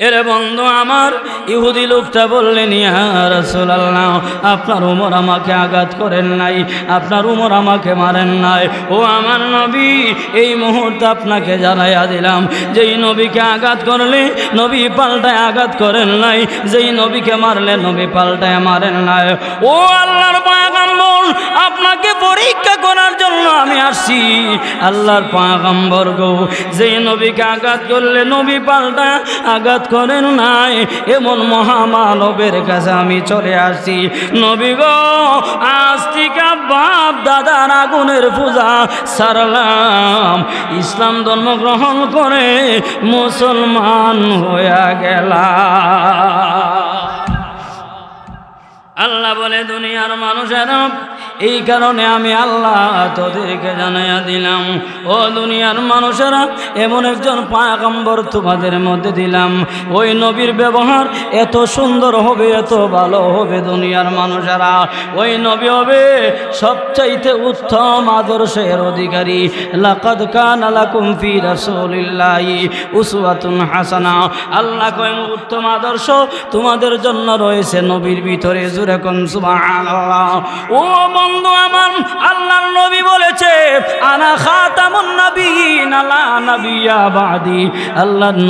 এরে বন্ধু আমার, ইহুদি লোকটা বললেন, ইয়া রাসূলুল্লাহ, আপনার উমর আমাকে আঘাত করেন নাই, আপনার উমর আমাকে মারেন নাই। ও আমার নবী, এই মুহূর্তে আপনাকে জানাইয়া দিলাম, যেই নবীকে আঘাত করলে নবী পাল্টায় আঘাত করেন নাই, যেই নবীকে মারলে নবী পাল্টায় মারেন নাই। ও আল্লাহর পাগাম্বর আপনাকে পরীক্ষা করার জন্য আমি আসছি। আল্লাহর পাগাম্বর গো, যেই নবীকে আঘাত করলে নবী পাল্টায় আঘাত করেন নাই। এমন মহামানবের কাছে আমি চলে আসছি। নবী গো, আজ থেকে বাপ দাদার আগুনের পূজা সারলাম। ইসলাম ধর্ম গ্রহণ করে মুসলমান হয়ে গেলাম। আল্লাহ বলে, দুনিয়ার মানুষেরা এই কারণে আমি আল্লাহ তোদেরকে জানাইয়া দিলাম। ও দুনিয়ার মানুষেরা, এমন একজন পাগম্বর তোমাদের মধ্যে দিলাম। ওই নবীর ব্যবহার এত সুন্দর হবে, এত ভালো হবে দুনিয়ার মানুষেরা। ওই নবী হবে সবচাইতে উত্তম আদর্শের অধিকারী। লাকাদ কানা লাকুম ফি রাসূলিল্লাহি উসওয়াতুন হাসানা। আল্লাহ কয়, উত্তম আদর্শ তোমাদের জন্য রয়েছে নবীর ভিতরে। জুরে কোন সুবহানাল্লাহ। ও বন্ধু আমার আল্লাহর নবী বলেছে আনা নবিয়া বাদি।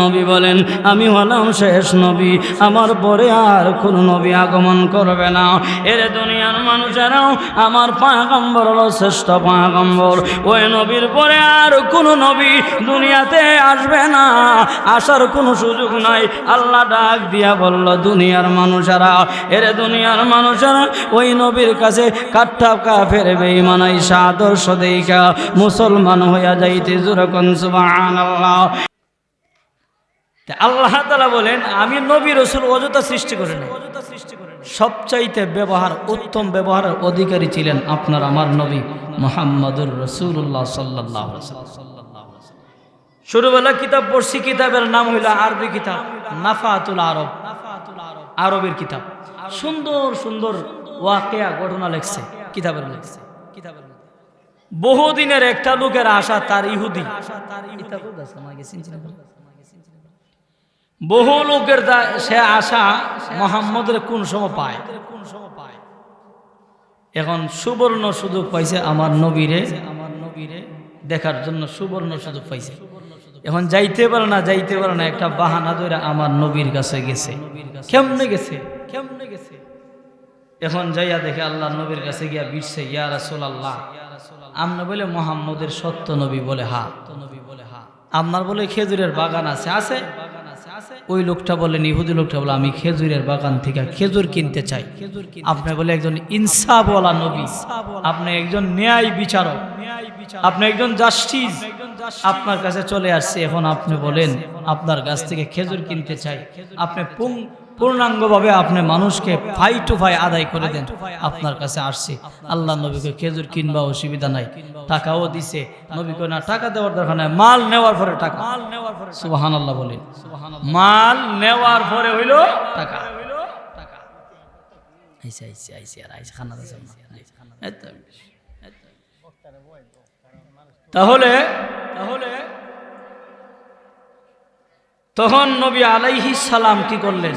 নবী বলেন, আমি হলাম শেষ নবী, আমার পরে আর কোন নবী আগমন করবে না। এর দুনিয়ার মানুষেরাও আমার পাগম্বর হলো শ্রেষ্ঠ পাগম্বর ওই নবীর পরে আর কোন নবী দুনিয়াতে আসবে না। আসার কোনো সুযোগ নাই। আল্লাহ ডাক দিয়া বলল, দুনিয়ার মানুষেরা, এর দুনিয়ার মানুষেরা ওই নবীর কাছে কাঠা কাফের বেঈমানাই আদর্শ দেইকা মুসলমান হইয়া যাইতে জুরকন, সুবহানাল্লাহ। তা আল্লাহ তালা বলেন, আমি নবী রসুল অযথা সৃষ্টি করে নাই। সবচাইতে ব্যবহার, উত্তম ব্যবহারের অধিকারী ছিলেন আপনার আমার নবী মোহাম্মদুর রসুল্লাহ সাল্লাহ ছোটবেলা কিতাব পড়ছি, কিতাবের নাম হইল আরবি কিতাব, নাফাতুল আরব, আরবের কিতাব। সুন্দর সুন্দর ওয়াকেয়া ঘটনা লেখছে, কিতাবের লেখছে। কিতাবের। বহুদিনের একটা লোকের আশা তার ইহুদি। বহু লোকের সে আশা মোহাম্মদের কোন সময় পায়? কোন সময় পায় এখন সুবর্ণ সুযোগ পাইছে আমার নবীরে আমার নবীরে দেখার জন্য সুবর্ণ সুযোগ পাইছে। এখন যাইতে পারে না, যাইতে পারে না, একটা বাহানা ধরে আমার নবীর কাছে গেছে। কেমনে গেছে? কেমনে গেছে? এখন যাইয়া দেখে আল্লাহ নবীর কাছে গিয়া বিরছে, ইয়া রাসূল আমরা বলে মোহাম্মদের সত্য নবী বলে, হা। নবী বলে হা আপনার বলে খেজুরের বাগান আছে আছে? ওই লোকটা বলেন ইহুদি লোকটা বলে, আমি খেজুরের বাগান থেকে খেজুর কিনতে চাই। আপনি বলে একজন ইনসাফওয়ালা নবী। আপনি একজন ন্যায় বিচারক। আপনি একজন জাস্টিস। আপনার কাছে চলে আসছে, এখন আপনি বলেন, আপনার কাছ থেকে খেজুর কিনতে চাই। আপনি পূর্ণাঙ্গভাবে আপনি মানুষকে ফাই টু ফাই আদায় করে দেন। আপনার কাছে আসছে। আল্লাহ নবীকে খেজুর কিনবা অসুবিধা নাই। টাকাও দিছে। নবীকে না টাকা দেওয়ার দরকার নাই, মাল নেওয়ার পরে টাকা। মাল নেওয়ার পরে সুবাহান আল্লাহ বলেন মাল নেওয়ার পরে হইল টাকা আর। তাহলে তাহলে তখন নবী আলাইহি সালাম কি করলেন?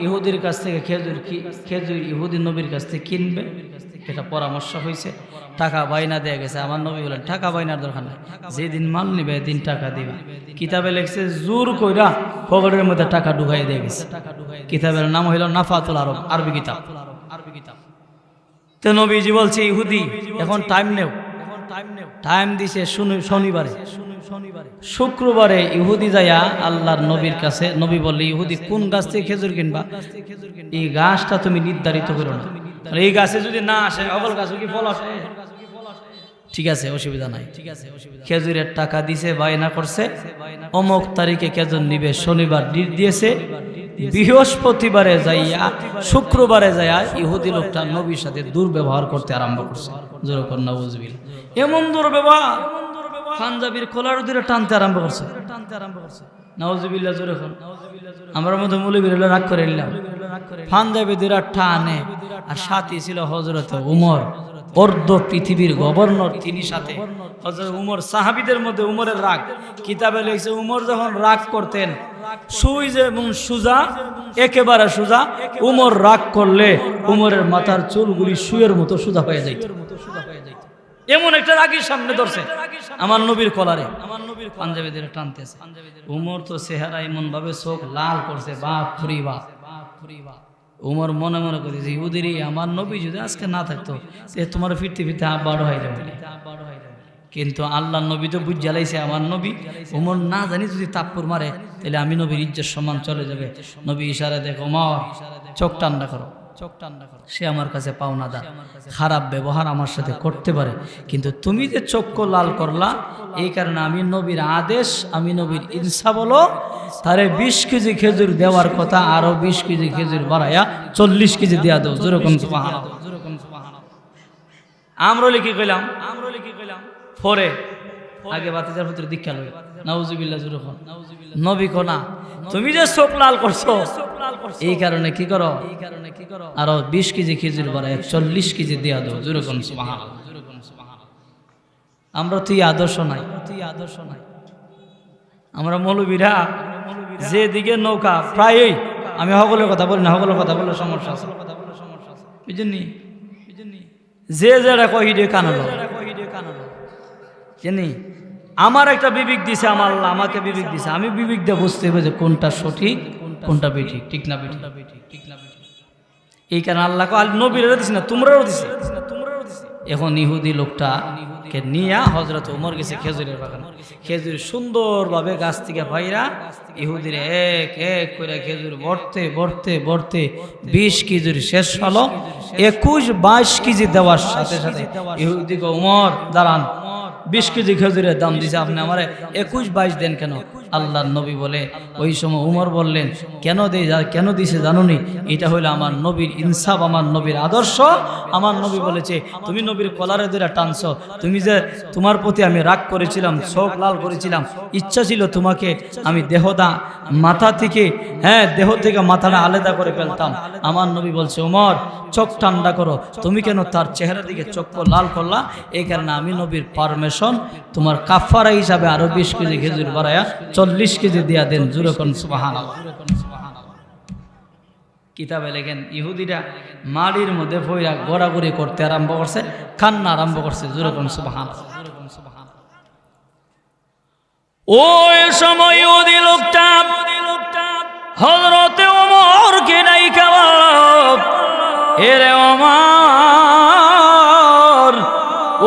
ইহুদির কাছ থেকে খেজুর কি খেজুর ইহুদি নবীর কাছ থেকে কিনবে। এটা পরামর্শ হয়েছে টাকা বাইনা দেয়া গেছে। আমার নবী বলেন, টাকা বাইনার দরকার নাই। যেদিন মাল নিবে দিন টাকা দিবে। কিতাবে লেখছে, জোর কইরা পকেটের মধ্যে টাকা ঢুকাই দিয়ে গেছে। কিতাবের নাম হইল নাফাতুল আরব, আরবি কিতাব। আরবি কিতাব তো নবীজি বলছে, ইহুদি, এখন টাইম নেও। টাইম দিছে শুনি- শনিবারে। শুক্রবারে ইহুদি যাইয়া আল্লাহর নবীর কাছে, নবী বললে, ইহুদি, কোন গাছ থেকে খেজুর কিনবা? এই গাছটা তুমি নির্ধারিত করো না। এই গাছে যদি না আসে অগল গাছ কি ফল আসে? ঠিক আছে, অসুবিধা নাই। ঠিক আছে অসুবিধা খেজুরের টাকা দিছে, বায়না করছে। অমুক তারিখে খেজুর নিবে, শনিবার ডেট দিয়েছে। বৃহস্পতিবারে যাইয়া, শুক্রবারে যাইয়া ইহুদি লোকটা নবীর সাথে দুর্ব্যবহার করতে আরম্ভ করছে। যেরকম নবজবিল এমন দুর্ব্যবহার। পাঞ্জাবির কলার দূরে টানতে আরম্ভ করছে। টানতে আরম্ভ করছে নওয়াজবিল্লা জোরে খন আমার মতো মুলিবির রাগ করে হজরত উমর। পৃথিবীর তিনি সাথে। উমর, সাহাবীদের মধ্যে উমরের রাগ। কিতাবে লিখছে, উমর যখন রাগ করতেন, সুই যে এবং সুজা, একেবারে সুজা, উমর রাগ করলে উমরের মাথার চুলগুলি সুয়ের মতো সুজা হয়ে যাইত। এমন একটা রাগির সামনে ধরছে। আমার নবীর কলারে। আমার নবীর পাঞ্জাবিদের টানতেছে উমর তো চেহারা এমন ভাবে চোখ লাল করছে বাপ ফুরি বাপ। উমর মনে মনে করতেছে ইহুদিরই আমার নবী যদি আজকে না থাকতো সে তোমার ফিরতে ফিরতে বড় হয়ে যাবে। কিন্তু আল্লাহ নবী তো বুঝ জ্বালাইছে আমার নবী উমর না জানি যদি তাপ্পুর মারে তাহলে আমি নবীর ইজ্জত সম্মান চলে যাবে। নবী ইশারা দেখো মা চোখ টান্ডা করো। সে আমার কাছে পাওনা দা খারাপ ব্যবহার আমার সাথে করতে পারে। কিন্তু তুমি যে চক্ষ লাল করলা এই কারণে আমি নবীর আদেশ আমি নবীর ইনসা বলো তারে বিশ কেজি খেজুর দেওয়ার কথা আরও বিশ কেজি খেজুর বাড়াইয়া চল্লিশ কেজি দেওয়া দেবো যেরকম আমরলি কি কইলাম? আমরলি কি কইলাম? ফরে। আগে বাতিজার ভিতরে দীক্ষা লই। নাউজুবিল্লাহ জুরুখন নবী কোনা তুমি যে চোখ লাল করছ এই কারণে কি করো? এই আরও বিশ কেজি খেজুর বাড়ায় চল্লিশ কেজি দেওয়া দেবো যেরকম আমরা তুই আদর্শ নাই। তুই আদর্শ নাই। আমরা মৌলবীরা যেদিকে নৌকা প্রায়ই আমি সকলের কথা বলি না সকলের কথা বললে সমস্যা আছে। বুঝলি যে যেটা কহিডে কানালো জানি আমার একটা বিবেক দিছে আমার আল্লাহ আমাকে বিবেক দিছে। আমি বিবেক দিয়ে বুঝতে হবে যে কোনটা সঠিক কোনটা বেঠিক? ঠিক না বেঠিক? ঠিক না বেঠিক? এই কারণে আল্লাহকে আল নবীরা দিছে না তোমরাও দিছে? এখন ইহুদি লোকটা কে নিয়ে হজরত উমর গেছে খেজুরের বাগান। খেজুর সুন্দরভাবে গাছ থেকে ভাইরা ইহুদির এক এক করে খেজুর বর্তে বর্তে বর্তে বিশ কেজির শেষ হলো। একুশ বাইশ কেজি দেওয়ার সাথে সাথে ইহুদিকে উমর দাঁড়ান বিশ কেজি খেজুরের দাম দিছে আপনি আমার একুশ বাইশ দেন কেন? আল্লাহর নবী বলে। ওই সময় উমর বললেন, কেন দে কেন দিছে জানুনি? এটা হলো আমার নবীর ইনসাফ, আমার নবীর আদর্শ। আমার নবী বলেছে, তুমি নবীর কলারে ধরে টানছ। তুমি যে তোমার প্রতি আমি রাগ করেছিলাম চোখ লাল করেছিলাম, ইচ্ছা ছিল তোমাকে আমি দেহদা মাথা থেকে হ্যাঁ দেহ থেকে মাথাটা আলাদা করে ফেলতাম। আমার নবী বলছে, উমর, চোখ ঠান্ডা করো। তুমি কেন তার চেহারা দিকে চোখ লাল করলা? এই কারণে আমি নবীর পারমিশন তোমার কাফারা হিসাবে আরও বিশ কেজি খেজুর বাড়ায়া চল্লিশ কেজি দিয়া দেন জুরকন সুবাহান কিতাবে লেখেন, ইহুদিরা মাড়ির মধ্যে ফইরা গড়াগড়ি করতে আরম্ভ করছে, কান্না আরম্ভ করছে জুরকন সুবাহান ওই সময় ইহুদি লোকটা হজরতে ওমরকে নাই খাওয়া এরে ওমর,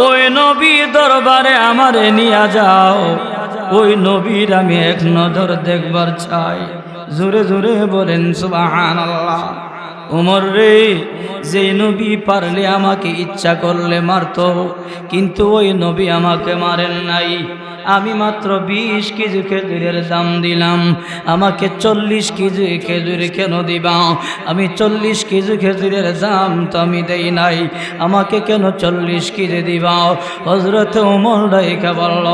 ওই নবী দরবারে আমারে নিয়ে যাও। ওই নবীর আমি এক নজর দেখবার চাই। জোরে জোরে বলেন সুবাহান আল্লাহ উমর রে যে নবী পারলে আমাকে ইচ্ছা করলে মারত, কিন্তু ওই নবী আমাকে মারেন নাই। আমি মাত্র বিশ কেজি খেজুরের দাম দিলাম। আমাকে চল্লিশ কেজি খেজুর কেন দিবা? আমি চল্লিশ কেজি খেজুরের দাম তো আমি দেই নাই। আমাকে কেন চল্লিশ কেজি দিবা? হজরত উমর রেখা বলল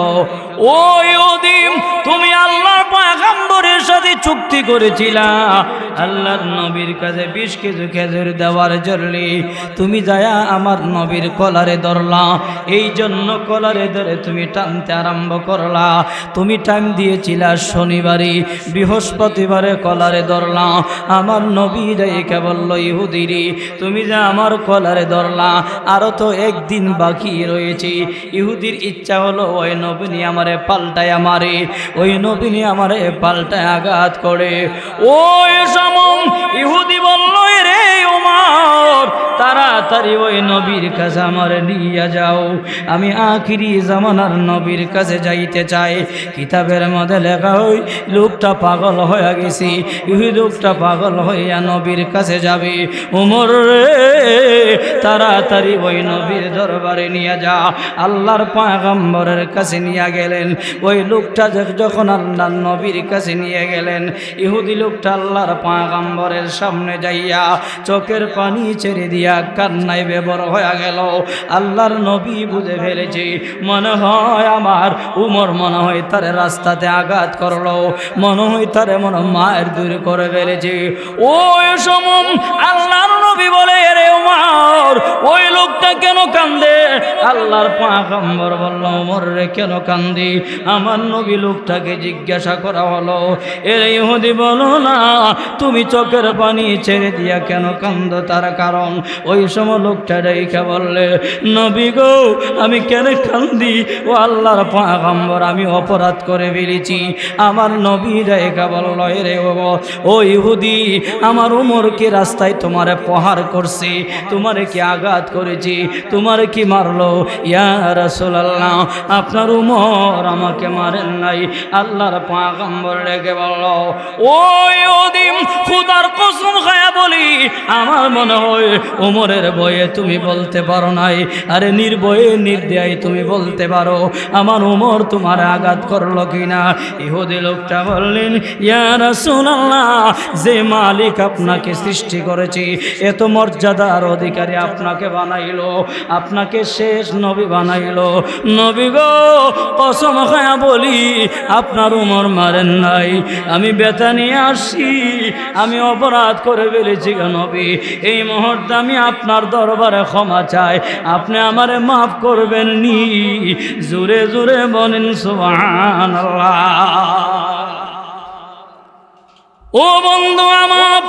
ওই ওদিম তুমি আল্লাহর পয়গম্বরের সাথে চুক্তি করেছিলা। আল্লাহর নবীর কাছে বিশ কেজি খেজুর দেওয়ার জন্য তুমি যায়া আমার নবীর কলারে ধরলা। এই জন্য কলারে ধরে তুমি টানতে আরম্ভ করলা। তুমি টাইম দিয়েছিলা শনিবারে, বৃহস্পতিবারে কলারে ধরলা। আমার নবী রেখে বলল ইহুদিরি তুমি যে আমার কলারে ধরলা। আরও তো একদিন বাকি রয়েছে। ইহুদির ইচ্ছা হলো, ওই নবীনী আমারে পাল্টায় আমারে ওই নবীনী আমারে পাল্টায় আঘাত করে। ওই সমম ইহুদি বলল রে উমার তাড়াতাড়ি ওই নবীর কাছে আমার নিয়ে যাও। আমি আখিরি জামানার নবীর কাছে যাইতে চাই। কিতাবের মধ্যে লেখা হই লোকটা পাগল হয়ে গেছি। ইহু লোকটা পাগল হইয়া নবীর কাছে যাবে। উমর রে, তাড়াতাড়ি ওই নবীর দরবারে নিয়ে যা। আল্লাহর পাগম্বরের কাছে নিয়ে গেলেন। ওই লোকটা যখ- যখন আল্লাহর নবীর কাছে নিয়ে গেলেন, ইহুদি লোকটা আল্লাহর পাগম্বরের সামনে যাইয়া চোখের পানি ছেড়ে দিয়া কান্নায় বেবর হয়ে গেল। আল্লাহর নবী বুঝে ফেলেছে, মনে হয় আমার উমর মনে হয় তার রাস্তাতে আঘাত করল, মনে হয় তার মনে মায়ের দূর করে ফেলেছে। ও সমম আল্লাহর নবী বলে রে উমর, ওই লোকটা কেন কান্দে? আল্লাহর পাগম্বর বলল উমর রে কেন কান্দি? আমার নবী লোকটাকে জিজ্ঞাসা করা হলো, এর ইহুদি, বলো না, তুমি চোখের পানি ছেড়ে দিয়া কেন কান্দ? তার কারণ? ওই সময় লোকটা রেখে বললে, নবী গো, আমি কেন কান্দি? ও আল্লাহর পাগম্বর আমি অপরাধ করে ফেলেছি। আমার নবী রেখা বলল রে ও ইহুদি, আমার উমরকে রাস্তায় তোমারে প্রহার করছে, তোমারে কি আঘাত করেছি, তোমারে কি মারলো, ইয়া রাসূলুল্লাহ, আপনার উমর আমাকে মারেন নাই। আল্লাহর পাগম্বর রেখে বলল, ওই ওদিন বলি আমার মনে হয় উমরের বয়ে তুমি বলতে পারো নাই। আরে নির্বয়ে নির্দয় তুমি বলতে পারো, আমার উমর তোমার আঘাত করল কিনা? ইহুদি লোকটা বললেন, ইয়া রাসূলুল্লাহ, যে মালিক আপনাকে সৃষ্টি করেছে এত মর্যাদার অধিকারী আপনাকে বানাইলো, আপনাকে শেষ নবী বানাইলো। নবী গো, কসম খায়া বলি, আপনার উমর মারেন নাই। আমি বেতা নিয়ে আসি আমি অপরাধ করে ফেলেছি গো নবী এই মুহূর্তে আমি আপনার দরবারে ক্ষমা চাই। আপনি আমারে মাফ করবেন নি। জুরে জুরে বলেন, সুবহানাল্লাহ। ও বন্ধু আমার,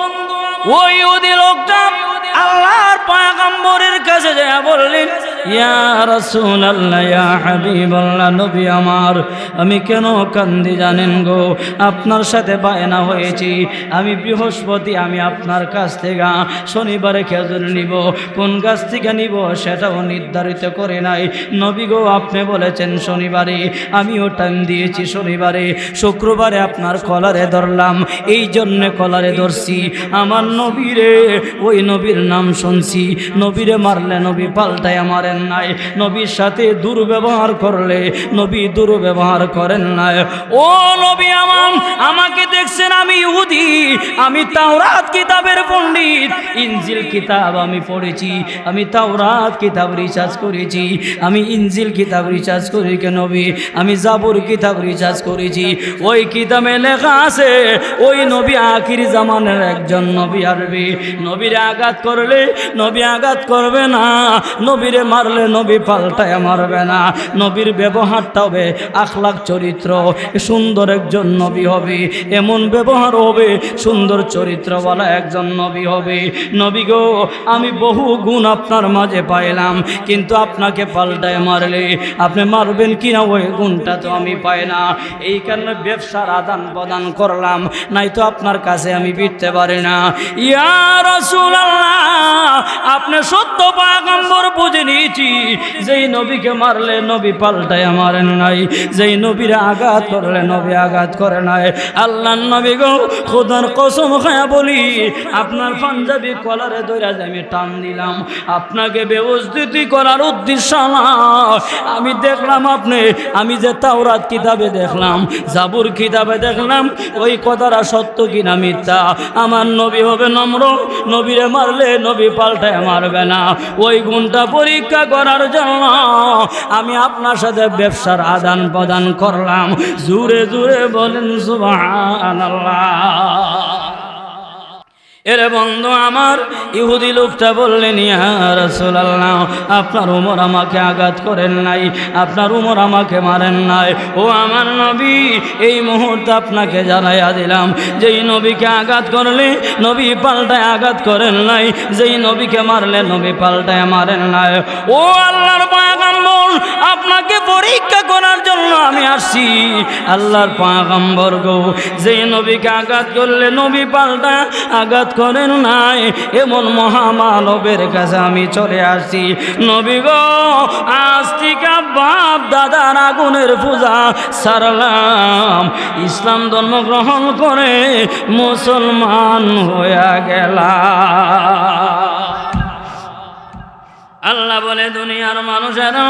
ওই ওদি লোকটা আল্লাহর পায়গাম্বরের কাছে যা বললেন, ইয়া রাসূলুল্লাহ, ইয়া নবী আমার, আমি কেন কান্দি জানেন গো? আপনার সাথে বায়না হয়েছি। আমি বৃহস্পতি, আমি আপনার কাছ থেকে শনিবারে খেজুর নিব। কোন গাছ থেকে নিব সেটাও নির্ধারিত করে নাই। নবী গো, আপনি বলেছেন শনিবারে, আমিও টাইম দিয়েছি শনিবারে। শুক্রবারে আপনার কলারে ধরলাম। এই জন্যে কলারে ধরছি। আমার নবীরে ওই নবীর নাম শুনছি। নবীরে মারলে নবী পাল্টায় মারেন নাই। নবীর সাথে দুর্ব্যবহার করলে নবী দুর্ব্যবহার করেন নাই। ও নবী আমার, আমাকে দেখছেন আমি ইহুদি। আমি তাওরাত কিতাবের পণ্ডিত। ইনজিল কিতাব আমি পড়েছি। আমি তাওরাত কিতাব রিচার্জ করেছি। আমি ইনজিল কিতাব রিচার্জ করি কে নবী? আমি জাবুর কিতাব রিচার্জ করেছি। ওই কিতাবে লেখা আছে, ওই নবী আখির জামানের একজন নবী আরবি নবীরে আঘাত করলে নবী আঘাত করবে না। নবীরে মারলে নবী পাল্টায় মারবে না। নবীর ব্যবহারটা হবে আখলাক চরিত্র। সুন্দর একজন নবী হবে। এমন ব্যবহার হবে, সুন্দর চরিত্রওয়ালা একজন নবী হবে। নবী গো, আমি বহু গুণ আপনার মাঝে পাইলাম, কিন্তু আপনাকে পাল্টায় মারলে আপনি মারবেন কিনা ওই গুণটা তো আমি পাই না। এই কারণে ব্যবসার আদান প্রদান করলাম, নাই তো আপনার কাছে আমি বিটতে পারি না। ইয়া রাসূলুল্লাহ আপনি সত্য পাগম্বর বুঝে নিয়েছি। যেই নবীকে মারলে নবী পাল্টায় মারেন নাই। যেই নবীর আঘাত করলে নবী আঘাত করে নাই। আল্লাহ নবী গো, খোদার কসম খায়া বলি, আপনার পাঞ্জাবি কলারে দৈরা যে আমি টান দিলাম। আপনাকে ব্যবস্থিতি করার উদ্দেশ্য না। আমি দেখলাম আপনি, আমি যে তাওরাত কিতাবে দেখলাম, জাবুর কিতাবে দেখলাম, ওই কথাটা সত্য কিনা মিথ্যা? আমার নবী হবে নম্র, নবীরে মারলে নবী পাল্টায় মারবে না। ওই গুণটা পরীক্ষা করার জন্য আমি আপনার সাথে ব্যবসার আদান প্রদান করলাম। জুড়ে জুড়ে বলেন, সুবহানাল্লাহ। এরে বন্ধু আমার, ইহুদি লোকটা বললেন, ইয়া রাসূলুল্লাহ, আপনার উমর আমাকে আঘাত করেন নাই, আপনার উমর আমাকে মারেন নাই। ও আমার নবী, এই মুহূর্তে আপনাকে জানাইয়া দিলাম, যেই নবীকে আঘাত করলে নবী পাল্টায় আঘাত করেন নাই, যেই নবীকে মারলে নবী পাল্টায় মারেন নাই। ও আল্লাহর পাগাম্বর আপনাকে পরীক্ষা করার জন্য আমি আসছি। আল্লাহর পাগাম্বর গো, যেই নবীকে আঘাত করলে নবী পাল্টায় আঘাত করেন নাই। এমন মহামানবের কাছে আমি চলে আসছি। নবী গো, আজ থেকে বাপ দাদার আগুনের পূজা সারলাম। ইসলাম ধর্ম গ্রহণ করে মুসলমান হয়ে গেলাম। আল্লাহ বলে, দুনিয়ার মানুষেরা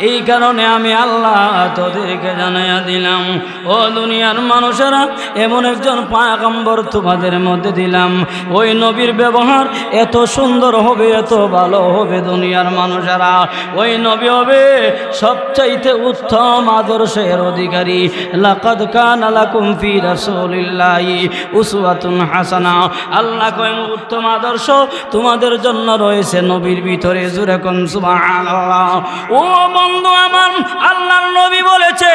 এই কারণে আমি আল্লাহ তোদেরকে জানাইয়া দিলাম। ও দুনিয়ার মানুষেরা, এমন একজন পায়গম্বর তোমাদের মধ্যে দিলাম। ওই নবীর ব্যবহার এত সুন্দর হবে, এত ভালো হবে দুনিয়ার মানুষেরা। ওই নবী হবে সবচাইতে উত্তম আদর্শের অধিকারী। লাকাদ কানা লাকুম ফি রাসূলিল্লাহি উসওয়াতুন হাসানা। আল্লাহ কয়েন উত্তম আদর্শ তোমাদের জন্য রয়েছে নবীর ভিতরে। জুরে কোন সুবহানাল্লাহ। ও বন্ধু আমার আল্লাহর নবী বলেছে,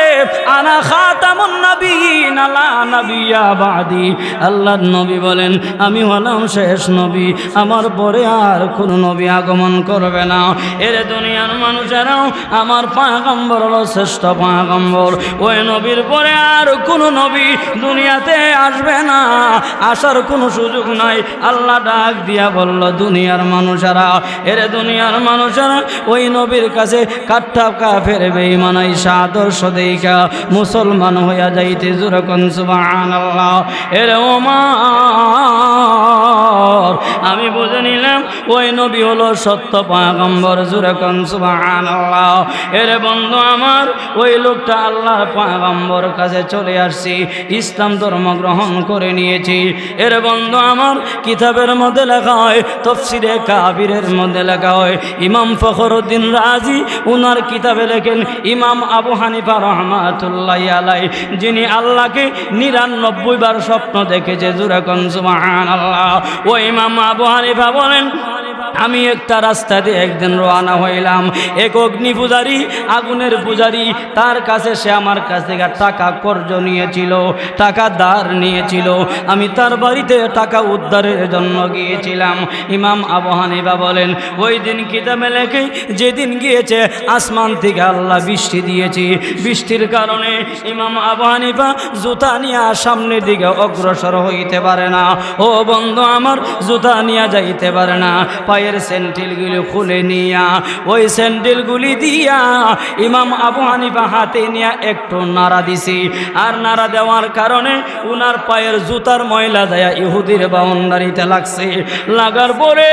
আনা খাতামুন নবীন আলা নবিয়া বাদি। আল্লাহর নবী বলেন, আমি হলাম শেষ নবী, আমার পরে আর কোন নবী আগমন করবে না। এর দুনিয়ার মানুষেরাও আমার পাগম্বর হলো শ্রেষ্ঠ পাগম্বর ওই নবীর পরে আর কোন নবী দুনিয়াতে আসবে না। আসার কোনো সুযোগ নাই। আল্লাহ ডাক দিয়া বলল, দুনিয়ার মানুষেরা, এর দুনিয়ার মানুষেরা ওই নবীর কাছে কাঠা কাফের বেঈমানাই আদর্শ দেইকা মুসলমান হইয়া যাইতে জুরকন সুবহানাল্লাহ। এর ওমার আমি বুঝে নিলাম, ওই নবী হলো সত্য পাগম্বর জুরকন সুবহানাল্লাহ। এর বন্ধু আমার, ওই লোকটা আল্লাহর পাগম্বর কাছে চলে আসছি, ইসলাম ধর্ম গ্রহণ করে নিয়েছি। এর বন্ধু আমার, কিতাবের মধ্যে লেখা হয়, তফসিরে কাবিরের মধ্যে লেখা হয়, ইমাম ফখরুদ্দিন রাজি, উনার কিতাবে লেখেন, ইমাম আবু হানিফা রহমাতুল্লাহ আলাই যিনি আল্লাহকে নিরানব্বই বার স্বপ্ন দেখেছে। জুরাকন সুবাহান আল্লাহ ও ইমাম আবু হানিফা বলেন আমি একটা রাস্তা দিয়ে একদিন রওনা হইলাম। এক অগ্নি পূজারি আগুনের পূজারি, তার কাছে সে আমার কাছ থেকে টাকা কর্জ নিয়েছিল, টাকা দার নিয়েছিল। আমি তার বাড়িতে টাকা উদ্ধারের জন্য গিয়েছিলাম। ইমাম আবু হানিফা বলেন, ওই দিন কিতাবে লেখে, যেদিন গিয়েছে, আসমান থেকে আল্লাহ বৃষ্টি দিয়েছি। বৃষ্টির কারণে ইমাম আবু হানিফা জুতা নিয়ে সামনের দিকে অগ্রসর হইতে পারে না। ও বন্ধু, আমার জুতা নিয়ে যাইতে পারে না। পায়ের স্যান্ডেলগুলি খুলে নিয়া, ওই স্যান্ডেলগুলি দিয়া ইমাম আবু হানিফা হাতে নিয়ে একটু নাড়া দিছি। আর নাড়া দেওয়ার কারণে উনার পায়ের জুতার ময়লা দেয়া ইহুদির বাউন্ডারিতে লাগছে। লাগার পরে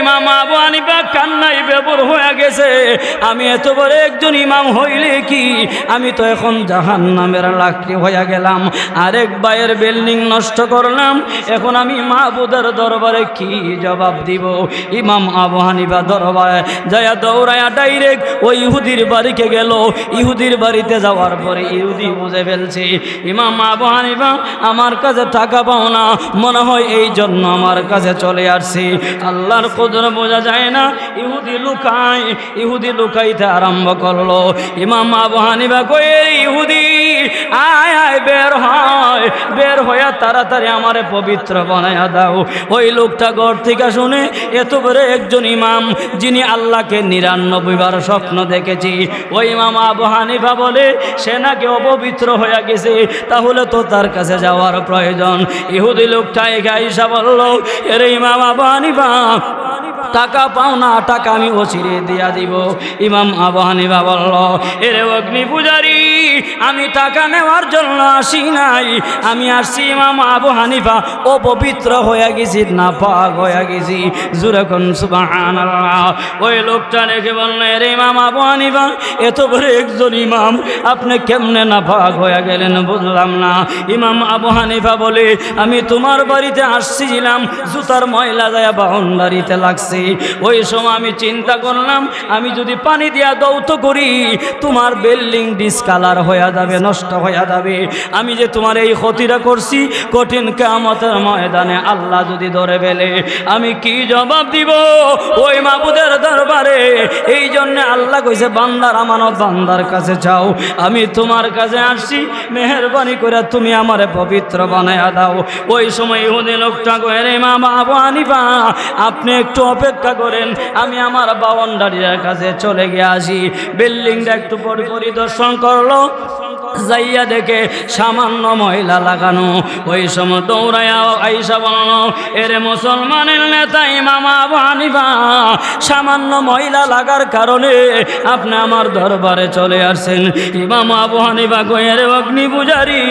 ইমাম আবু হানিফা কান্নাই বেবর হয়ে গেছে। আমি এত বড় একজন ইমাম হইলে কি? আমি তো এখন জাহান নামের লাকড়ি হয়ে গেলাম। আরেক বাইয়ের বিল্ডিং নষ্ট করলাম। এখন আমি মাহবুদের দরবারে কি জবাব দিব? ইমাম আবু হানিফা দরবারে যায়া দৌড়ায়া ডাইরেক্ট ওই ইহুদির বাড়িকে গেল। ইহুদির বাড়িতে যাওয়ার পরে ইহুদি বুঝে ফেলছে, ইমাম আবু হানিফা, আমার কাছে টাকা পাও না, মনে হয় এই জন্য আমার কাছে চলে আসছে। আল্লাহর কদর বোঝা যায় না, ইহুদি লুকায়, ইহুদি লুকাইতে আরম্ভ করল। ইমাম আবু হানিফা কয়ে, ইহুদি আয় আয়, বের হয়, বের হইয়া তাড়াতাড়ি আমারে পবিত্র বানায়া দাও। ওই লোকটা ঘর থেকে শুনে এত বড় একজন ইমাম, যিনি আল্লাহকে নিরানব্বই বার স্বপ্ন দেখেছি। ওই ইমাম আবু হানিফা বলে, সে নাকি অপবিত্র হয়ে গেছে, তাহলে তো তার কাছে যাওয়ার প্রয়োজন। ইহুদি লোকটা এগা ইসা বলল, এর ইমাম আবু হানিফা, টাকা পাও না, টাকা আমি ওছিরে দিয়া দিব। ইমাম আবু হানিফা বলল, এরে অগ্নি পূজারি আমি টাকা নেওয়ার জন্য আসি নাই। আমি আসছি ইমাম আবু হানিফা ও পবিত্র হয়ে গেছি না পাক হয়ে গেছি। জুরেখন সুবাহান ওই লোকটা রেখে বলল, এরে ইমাম আবু হানিফা, এত বড় একজন ইমাম, আপনি কেমনে না পাক হয়ে গেলেন বুঝলাম না। ইমাম আবু হানিফা বলে, আমি তোমার বাড়িতে আসছিলাম, জুতার ময়লা যায় বাউন্ডারিতে লাগছে। ওই সময় আমি চিন্তা করলাম, আমি যদি পানি দিয়া দৌত করি, তোমার বিল্ডিং ডিসকালার হয়ে যাবে, নষ্ট হয়ে যাবে। আমি যে তোমার এই ক্ষতিটা করছি, কঠিন কামতের ময়দানে আল্লাহ যদি ধরে ফেলে, আমি কি জবাব দিব? ওই মাবুদের দরবারে। এই জন্যে আল্লাহ কইছে, বান্দার আমানত বান্দার কাছে চাও আমি তোমার কাছে আসছি, মেহরবানি করে তুমি আমার পবিত্র বানায়া দাও। ওই সময় ইহুদি লোকটা কয়ে, রে মা বাবু আনিবা আপনি একটু অপেক্ষা করেন। আমি আমার বাউন্ডারির কাছে চলে গিয়ে আসি। বিল্ডিংটা একটু পরিদর্শন করল আসো যাইয়া দেখে সামান্য মহিলা লাগানো। ওই সময় দৌড়াইয়া আইসা এরে মুসলমানের নেতা, ইমাম হানিফা, সামান্য মহিলা লাগার কারণে আপনি আমার দরবারে চলে আসছেন। ইমাম আবু হানিফা কয়ের অগ্নি পূজারি,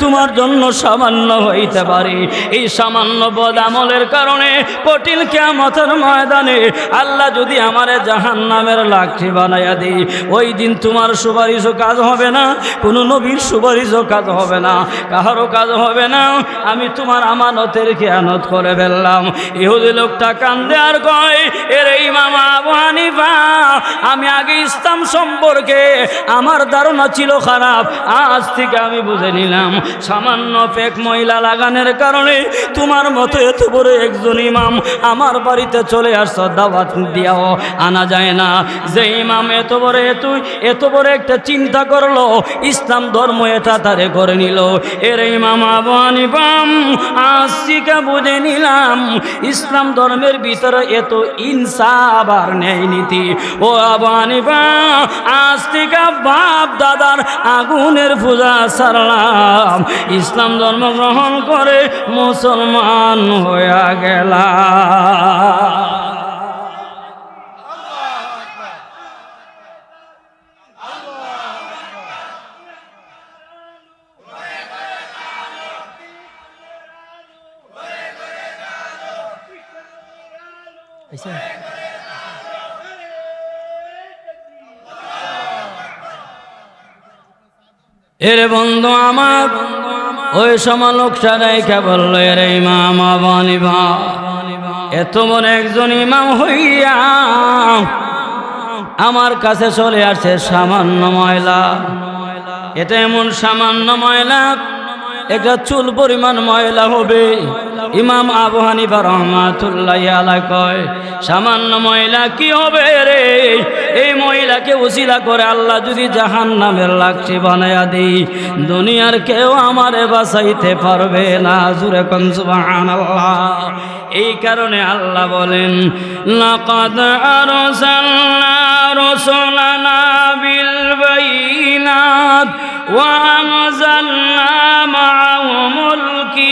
তোমার জন্য সামান্য হইতে পারে। এই সামান্য বদ আমলের কারণে কঠিন কেমতের ময়দানে আল্লাহ যদি আমারে জাহান নামের লাঠি বানাইয়া দিই ওই দিন তোমার সুপারিশও কাজ হবে না। কোনো নবীর সুপারিশও কাজ হবে না, কাহারও কাজ হবে না। আমি তোমার আমানতের খেয়ানত করে ফেললাম। ইহুদি লোকটা কান্দে আর কয়, এর মামা আবু হানিফা, আমি আগে ইসলাম সম্পর্কে আমার ধারণা ছিল খারাপ, আজ থেকে আমি বুঝে নিলাম, সামান্য পেক মহিলা লাগানোর কারণে তোমার মতো এত বড় একজন ইমাম আমার বাড়িতে চলে আসছ, দাওয়াত দিয়াও আনা যায় না। যে ইমাম এত বড় এত এত বড় একটা চিন্তা করল, ইসলাম ধর্ম এটা তারে করে নিল। এর ইমাম আবু হানিফাম আজ থেকে বুঝে নিলাম, ইসলাম ধর্মের ভিতরে এত ইনসাফ আর ন্যায় নীতি। ও আবু হানিফা আজ থেকে বাপ দাদার আগুনের পূজা সারলাম, ইসলাম ধর্ম গ্রহণ করে মুসলমান হয়ে গেলাম এরে বন্ধু আমার, ওই সময় লোকটা রেখে বলল, এরে ইমাম আবানিবা এত বড় একজন ইমাম হইয়া আমার কাছে চলে আসছে সামান্য ময়লা। এটা এমন সামান্য ময়লা, একটা চুল পরিমাণ ময়লা হবে। ইমাম আবু হানিফা রহমাতুল্লাহ আলা কয়, সামান্য মহিলা কি হবে রে? এই মহিলাকে উসিলা করে আল্লাহ যদি জাহান নামের লাগছে বানায়া দিই, দুনিয়ার কেউ আমারে বাঁচাইতে পারবে না, জুরে কন সুবহানাল্লাহ। এই কারণে আল্লাহ বলেন, লাকাদ আরসালনা রুসুলানা বিল ওয়া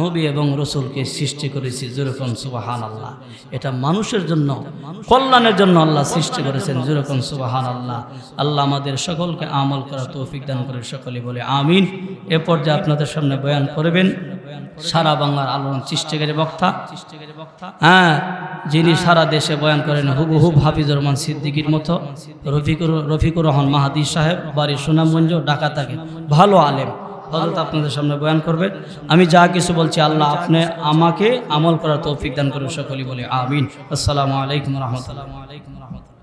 নবী এবং রসুলকে সৃষ্টি করেছি, যেরকম সুবাহান আল্লাহ এটা মানুষের জন্য, কল্যাণের জন্য আল্লাহ সৃষ্টি করেছেন, যেরকম সুবাহান আল্লাহ আল্লাহ আমাদের সকলকে আমল করা তৌফিক দান করে সকলে বলে আমিন। এ পর্যায়ে আপনাদের সামনে বয়ান করবেন। সারা বাংলার আলোড়ন সৃষ্টিকারী বক্তা। হ্যাঁ যিনি সারা দেশে বয়ান করেন হুবহুব হাফিজুর রহমান সিদ্দিকির মতো, রফিকুর রফিকুর রহমান মাহাদি সাহেব বাড়ি সুনামগঞ্জ, ঢাকা থাকে ভালো আলেম। হজরত আপনাদের সামনে বয়ান করবে। আমি যা কিছু বলছি আল্লাহ আপনি আমাকে আমল করার তৌফিক দান করুন, সকলেই বলে আমিন। আসসালামু আলাইকুম রহমতুল্লাহ। আলাইকুম রহমতুল্লাহ